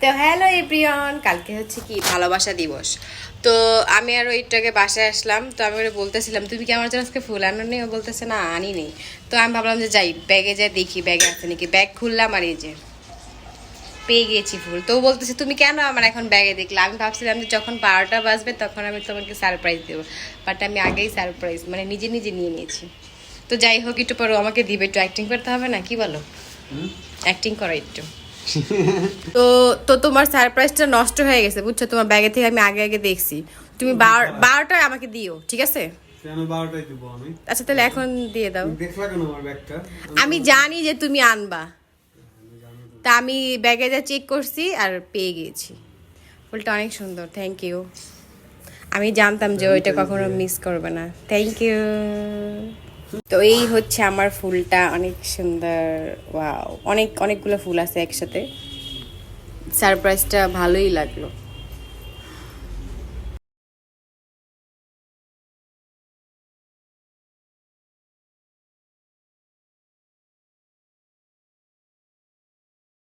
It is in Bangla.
তো হ্যালো এপ্রিয়ন কালকে হচ্ছে কি ভালোবাসা দিবস। তো আমি আর ওইটাকে বাসায় আসলাম তো আমি ওরা বলতেছিলাম তুমি কি আমার জন্য আজকে ফুল আনো নেই ও বলতেছে না আনি নেই তো আমি ভাবলাম যে যাই ব্যাগে যাই দেখি ব্যাগে আছে নাকি। ব্যাগ খুললাম আর এই যে পেয়ে গিয়েছি ফুল। তো বলতেছে তুমি কেন আমার এখন ব্যাগে দেখলে? আমি ভাবছিলাম যে যখন বারোটা বাজবে তখন আমি তোমাকে সারপ্রাইজ দেবো। বাট আমি আগেই সারপ্রাইজ মানে নিজে নিজে নিয়ে নিয়েছি। তো যাই হোক একটু পরে ও আমাকে দিবে একটু অ্যাক্টিং করতে হবে না? কি বলো? অ্যাক্টিং করো একটু। তো তো তোমার সারপ্রাইজটা নষ্ট হয়ে গেছে বুঝছ? তোমার ব্যাগে থেকে আমি আগে আগে দেখছি। তুমি বারো- বারোটায় আমাকে দিও ঠিক আছে? আচ্ছা তাহলে এখন দিয়ে দাও। আমি জানি যে তুমি আনবা। তা আমি ব্যাগে যা চেক করছি আর পেয়ে গিয়েছি। ফুলটা অনেক সুন্দর থ্যাংক ইউ আমি জানতাম যে ওইটা কখনো মিস করবে না। থ্যাংক ইউ তো এই হচ্ছে আমার ফুলটা, অনেক সুন্দর অনেক, অনেকগুলো ফুল আছে একসাথে। সারপ্রাইজটা ভালোই লাগল।